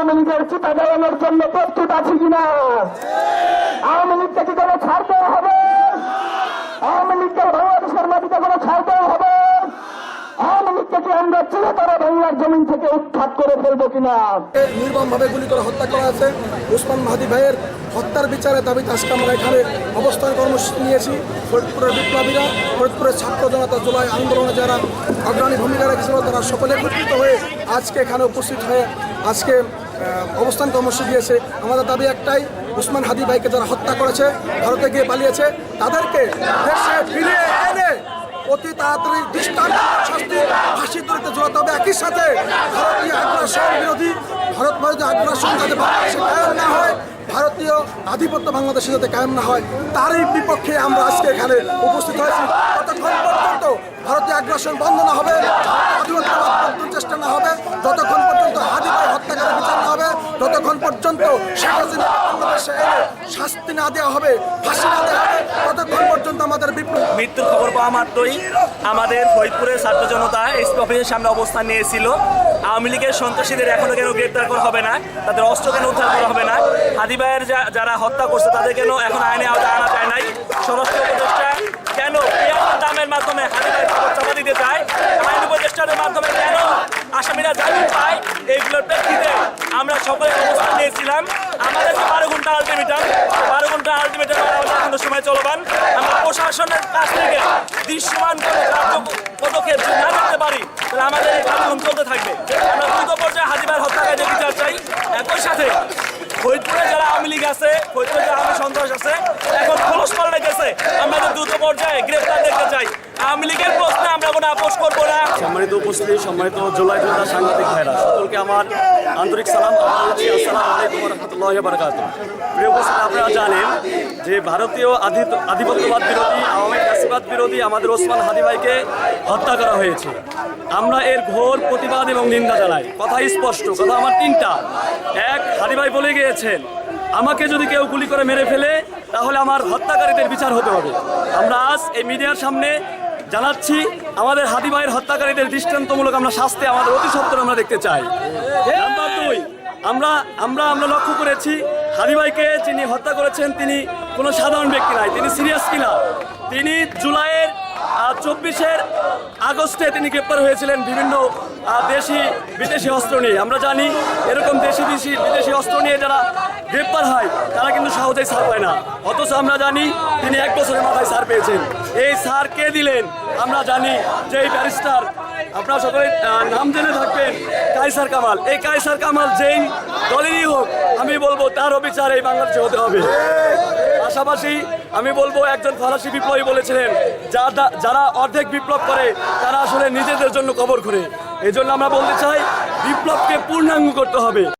আওয়ামী লীগের চিতা দেওয়ানোর জন্য প্রস্তুত আছি কিনা? আওয়ামী লীগকে কি করে দেওয়া হবে? আওয়ামী লীগকে বাংলাদেশের মাটিতে করে ছাড় দেওয়া হবে? বাংলার জমিন থেকে করে কিনা? নির্মমভাবে গুলি করে হত্যা করা আছে। ভাইয়ের হত্যার বিচারে আমরা এখানে অবস্থান নিয়েছি। বিপ্লবীরা ছাত্র জনতা আন্দোলনে যারা অগ্রণী ভূমিকা রেখেছিল, তারা সকলে একত্রিত হয়ে আজকে এখানে উপস্থিত হয়ে আজকে অবস্থান কর্মসূচি দিয়েছে আমাদের দাবি একটাই, উসমান হাদি ভাইকে যারা হত্যা করেছে, ভারতে গিয়ে পালিয়েছে, তাদেরকে দেশে ফিরিয়ে এনে অতি তাড়াতাড়ি দৃষ্টান্ত, শাস্তি, ফাঁসির দড়িতে জড়াতে হবে। একই সাথে ভারতীয় আগ্রাসন বিরোধী ভারত ভারতীয় আগ্রাসন যাতে বাংলাদেশে কায়েম না হয়, ভারতীয় আধিপত্য বাংলাদেশে যাতে কায়েম না হয়, তারই বিপক্ষে আমরা আজকে এখানে উপস্থিত হয়েছি। ততক্ষণ পর্যন্ত ভারতীয় আগ্রাসন বন্ধ না হবে চেষ্টা না হবে, যতক্ষণ পর্যন্ত হাদি ভাই হত্যাকারী বিচার না হবে ততক্ষণ পর্যন্ত শাস্তি না দেওয়া হবে, ফাঁসি না দেওয়া হবে, ততক্ষণ পর্যন্ত আমাদের বিপ্লব। মৃত্যুর খবর পাওয়া মাত্রই আমাদের ফরিদপুরের ছাত্র জনতা এসপি অফিসের সামনে অবস্থান নিয়েছিল। আওয়ামী লীগের সন্ত্রাসীদের এখনও কেন গ্রেপ্তার করা হবে না? তাদের অস্ত্র কেন উদ্ধার করা হবে না? হাদিবাইয়ের যারা হত্যা করছে, তাদের কেন এখন আইনে আওতায় আনা যায় নাই? স্বরাষ্ট্র উপদেষ্টা কেন দামের মাধ্যমে হাদিবাইয়ের খবর চাপা দিতে চায়? আইন উপদেষ্টাদের মাধ্যমে কেন আসামিরা জামিন পায় এইগুলোর প্রেক্ষিতে আমরা সকলে অবস্থান আমাদের বারো ঘণ্টা আলটিমেটাম বারো ঘণ্টা আলটিমেটাম এখনও সময় চলমান। আমরা প্রশাসনের কাছ থেকে দৃশ্যমান কোনো পদক্ষেপ না নিতে পারি, তাহলে আমাদের এই কার্যক্রম চলতে থাকবে। আমরা দ্রুত পর্যায়ে হাজিবার হত্যাকারীদের বিচার চাই। একই সাথে, ফরিদপুরে যারা আওয়ামী লীগ আছে, ফরিদপুরে যারা আওয়ামী সন্ত্রাস আছে, এখন আমরা দ্রুত পর্যায়ে গ্রেফতার দেখতে চাই। আওয়ামী লীগের প্রশ্নে আমরা কোনো আপোষ করব না। সম্মানিত উপস্থিতি, সম্মানিত জুলাই সাংবাদিক ভাইরা, সকলকে আমার আন্তরিক সালাম রহমতুল্লাহ বারকাত প্রিয় আপনারা জানেন যে ভারতীয় আধি- আধিপত্যবাদ বিরোধী, আওয়ামী বিরোধী আমাদের ওসমান হাদি ভাইকে হত্যা করা হয়েছে। আমরা এর ঘোর প্রতিবাদ এবং নিন্দা জানাই। কথা স্পষ্ট, কথা আমার তিনটা। এক, হাদি ভাই বলে গিয়েছেন, আমাকে যদি কেউ গুলি করে মেরে ফেলে তাহলে আমার হত্যাকারীদের বিচার হতে হবে। আমরা আজ এই মিডিয়ার সামনে জানাচ্ছি, আমাদের হাদি ভাইয়ের হত্যাকারীদের দৃষ্টান্তমূলক আমরা শাস্তি, আমাদের অতি সত্তর আমরা দেখতে চাই। আমরা আমরা আমরা লক্ষ্য করেছি হাদি ভাইকে যিনি হত্যা করেছেন, তিনি কোনো সাধারণ ব্যক্তি নাই, তিনি সিরিয়াস কিলার। তিনি জুলাইয়ের চব্বিশের আগস্টে তিনি গ্রেপ্তার হয়েছিলেন বিভিন্ন দেশি, বিদেশি অস্ত্র নিয়ে। আমরা জানি, এরকম দেশি দেশি বিদেশি অস্ত্র নিয়ে যারা গ্রেপ্তার হয়, তারা কিন্তু সহজেই সার পায় না। অথচ আমরা জানি তিনি এক বছরের মাথায় সার পেয়েছেন। এই ছাড় কে দিলেন? আমরা জানি যে এই ব্যারিস্টার, আপনারা সকলে নাম জেনে থাকবেন কাইসার কামাল। এই কাইসার কামাল যেই দলেরই হোক, আমি বলব তার বিচার এই বাংলাদেশে হতে হবে। পাশাপাশি আমি বলব একজন ফরাসি বিপ্লবী বলেছিলেন যারা অর্ধেক বিপ্লব করে, তারা আসলে নিজেদের জন্য কবর করে এই জন্য আমরা বলতে চাই, বিপ্লবকে পূর্ণাঙ্গ করতে হবে।